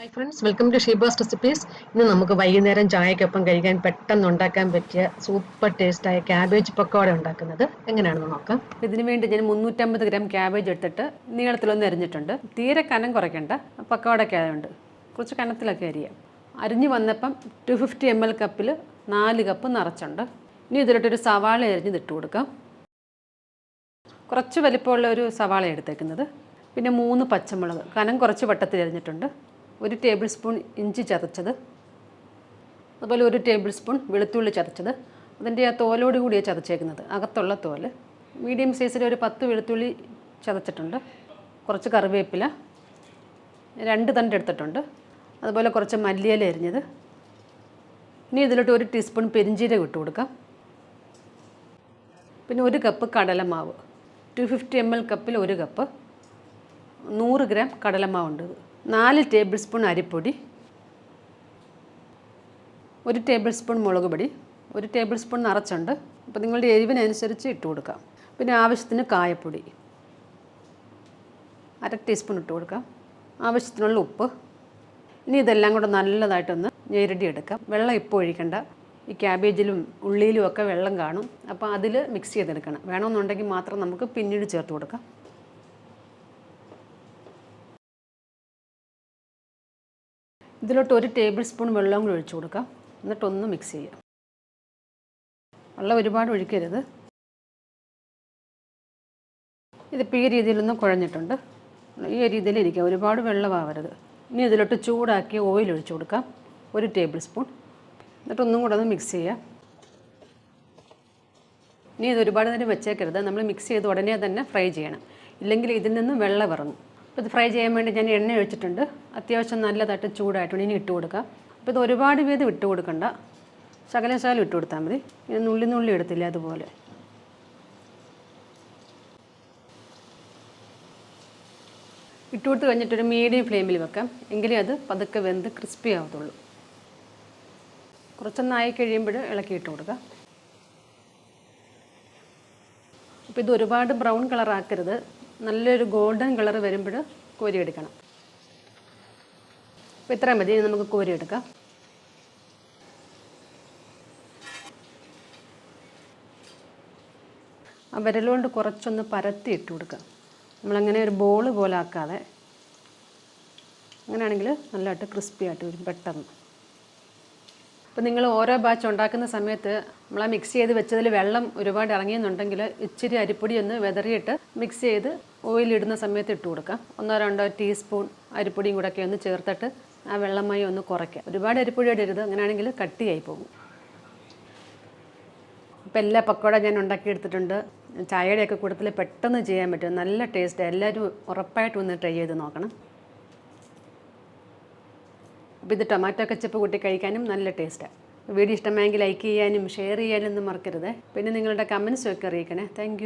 Hi friends welcome to Sheeba's recipes ഇന്ന് നമുക്ക് വൈകുന്നേരം ചായക്കൊപ്പം കഴിക്കാൻ പെട്ടെന്ന് ഉണ്ടാക്കാൻ പറ്റിയ സൂപ്പർ ടേസ്റ്റായ ക്യാബേജ് പക്കോട ഉണ്ടാക്കുന്നത്. എങ്ങനെയാണെന്ന് നോക്കാം. ഇതിന് വേണ്ടി ഞാൻ മുന്നൂറ്റമ്പത് ഗ്രാം ക്യാബേജ് എടുത്തിട്ട് നീളത്തിലൊന്ന് അരിഞ്ഞിട്ടുണ്ട് തീരെ കനം കുറയ്ക്കേണ്ട. പക്കോടൊക്കെ ആയതുകൊണ്ട് കുറച്ച് കനത്തിലൊക്കെ അരിയാം. അരിഞ്ഞ് വന്നപ്പം ടു ഫിഫ്റ്റി എം എൽ കപ്പിൽ നാല് കപ്പ് നിറച്ചുണ്ട്. ഇനി ഇതിലോട്ടൊരു സവാള അരിഞ്ഞ് ഇട്ട് കൊടുക്കാം. കുറച്ച് വലിപ്പമുള്ള ഒരു സവാള എടുത്തേക്കുന്നത്. പിന്നെ മൂന്ന് പച്ചമുളക്. കനം കുറച്ച് വട്ടത്തിൽ അരിഞ്ഞിട്ടുണ്ട്. ഒരു ടേബിൾ സ്പൂൺ ഇഞ്ചി ചതച്ചത്. അതുപോലെ ഒരു ടേബിൾ സ്പൂൺ വെളുത്തുള്ളി ചതച്ചത്. അതിന്റെ ആ തോലോട് കൂടിയാണ് ചതച്ചേക്കുന്നത്. അകത്തുള്ള തോൽ. മീഡിയം സൈസിൽ ഒരു പത്ത് വെളുത്തുള്ളി ചതച്ചിട്ടുണ്ട്. കുറച്ച് കറിവേപ്പില. രണ്ട് തണ്ട് എടുത്തിട്ടുണ്ട്. അതുപോലെ കുറച്ച് മല്ലിയില എരിഞ്ഞത്. ഇനി ഇതിലോട്ട് ഒരു ടീസ്പൂൺ പെരിഞ്ചീരകം ഇട്ട് കൊടുക്കാം. പിന്നെ ഒരു കപ്പ് കടലമാവ്. ടു ഫിഫ്റ്റി എം എൽ കപ്പിൽ ഒരു കപ്പ് നൂറ് ഗ്രാം കടലമാവുണ്ട്. നാല് ടേബിൾ സ്പൂൺ അരിപ്പൊടി ഒരു ടേബിൾ സ്പൂൺ മുളക് പൊടി ഒരു ടേബിൾ സ്പൂൺ നിറച്ചുണ്ട്. അപ്പോൾ നിങ്ങളുടെ എരിവിനനുസരിച്ച് ഇട്ട് കൊടുക്കാം. പിന്നെ ആവശ്യത്തിന് കായപ്പൊടി അര ടീസ്പൂൺ ഇട്ട് കൊടുക്കാം. ആവശ്യത്തിനുള്ള ഉപ്പ്. ഇനി ഇതെല്ലാം കൂടെ നല്ലതായിട്ടൊന്ന് ഞെരടി എടുക്കാം വെള്ളം ഇപ്പോൾ ഒഴിക്കണ്ട. ഈ ക്യാബേജിലും ഉള്ളിയിലും ഒക്കെ വെള്ളം കാണും. അപ്പോൾ അതിൽ മിക്സ് ചെയ്തെടുക്കണം. വേണമെന്നുണ്ടെങ്കിൽ മാത്രം നമുക്ക് പിന്നീട് ചേർത്ത് കൊടുക്കാം. ഇതിലോട്ട് ഒരു ടേബിൾ സ്പൂൺ വെള്ളം കൂടി ഒഴിച്ചു കൊടുക്കാം. എന്നിട്ടൊന്ന് മിക്സ് ചെയ്യാം. വെള്ളം ഒരുപാട് ഒഴിക്കരുത്. ഇതിപ്പോൾ ഈ രീതിയിലൊന്നും കുഴഞ്ഞിട്ടുണ്ട്. ഈ രീതിയിൽ ഇരിക്കുക ഒരുപാട് വെള്ളമാവരുത്. ഇനി ഇതിലോട്ട് ചൂടാക്കി ഓയിൽ ഒഴിച്ചു കൊടുക്കാം. ഒരു ടേബിൾ സ്പൂൺ. എന്നിട്ടൊന്നും കൂടെ ഒന്ന് മിക്സ് ചെയ്യാം. ഇനി ഇത് ഒരുപാട് നേരം വെച്ചേക്കരുത്. നമ്മൾ മിക്സ് ചെയ്ത് ഉടനെ തന്നെ ഫ്രൈ ചെയ്യണം. ഇല്ലെങ്കിൽ ഇതിൽ നിന്നും വെള്ളം ഇറങ്ങും. ഇത് ഫ്രൈ ചെയ്യാൻ വേണ്ടി ഞാൻ എണ്ണ ഒഴിച്ചിട്ടുണ്ട്. അത്യാവശ്യം നല്ലതായിട്ട് ചൂടായിട്ടുണ്ട്. ഇനി ഇട്ട് കൊടുക്കാം. അപ്പോൾ ഇത് ഒരുപാട് വീതം ഇട്ട് കൊടുക്കണ്ട. ശകലം ശകലം ഇട്ട് കൊടുത്താൽ മതി. ഇങ്ങനെ നുള്ളി നുള്ളി എടുത്തില്ല അതുപോലെ. ഇട്ട് കൊടുത്ത് കഴിഞ്ഞിട്ടൊരു മീഡിയം ഫ്ലെയിമിൽ വെക്കാം. എങ്കിലേ അത് പതുക്കെ വെന്ത് ക്രിസ്പി ആവത്തുള്ളൂ. കുറച്ചൊന്നായി കഴിയുമ്പോൾ ഇളക്കി ഇട്ട് കൊടുക്കാം. അപ്പോൾ ഇത് ഒരുപാട് ബ്രൗൺ കളർ ആക്കരുത്. നല്ലൊരു ഗോൾഡൻ കളർ വരുമ്പോൾ കോരിയെടുക്കണം. അപ്പോൾ ഇത്രയും മതി. ഇനി നമുക്ക് കോരിയെടുക്കാം. ആ വിരലുകൊണ്ട് കുറച്ചൊന്ന് പരത്തി ഇട്ട് കൊടുക്കുക. നമ്മളങ്ങനെ ഒരു ബോൾ പോലെ ആക്കാതെ. അങ്ങനെയാണെങ്കിൽ നല്ലതായിട്ട് ക്രിസ്പി ആയിട്ട് വരും പെട്ടെന്ന്. അപ്പോൾ നിങ്ങൾ ഓരോ ബാച്ച് ഉണ്ടാക്കുന്ന സമയത്ത് നമ്മൾ ആ മിക്സ് ചെയ്ത് വെച്ചതിൽ വെള്ളം ഒരുപാട് ഇറങ്ങിയെന്നുണ്ടെങ്കിൽ ഇച്ചിരി അരിപ്പൊടി ഒന്ന് വെതറിയിട്ട് മിക്സ് ചെയ്ത് ഓയിലിടുന്ന സമയത്ത് ഇട്ട് കൊടുക്കാം. ഒന്നോ രണ്ടോ ടീസ്പൂൺ അരിപ്പൊടിയും കൂടെ ഒക്കെ ഒന്ന് ചേർത്തിട്ട് ആ വെള്ളമായി ഒന്ന് കുറയ്ക്കാം. ഒരുപാട് അരിപ്പൊടി ഇടരുത് അങ്ങനെയാണെങ്കിൽ കട്ടിയായി പോകും. ഇപ്പോൾ എല്ലാ പക്കോട ഞാൻ ഉണ്ടാക്കിയെടുത്തിട്ടുണ്ട് ചായയുടെയൊക്കെ കൂട്ടത്തിൽ പെട്ടെന്ന് ചെയ്യാൻ പറ്റും. നല്ല ടേസ്റ്റ് എല്ലാവരും ഉറപ്പായിട്ടും ഒന്ന് ട്രൈ ചെയ്ത് നോക്കണം. അപ്പോൾ ഇത് ടൊമാറ്റോ കച്ചപ്പ് കൂട്ടി കഴിക്കാനും നല്ല ടേസ്റ്റാണ് വീഡിയോ ഇഷ്ടമായെങ്കിൽ ലൈക്ക് ചെയ്യാനും ഷെയർ ചെയ്യാനും ഒന്നും മറക്കരുത്. പിന്നെ നിങ്ങളുടെ കമൻസും ഒക്കെ അറിയിക്കണേ. താങ്ക്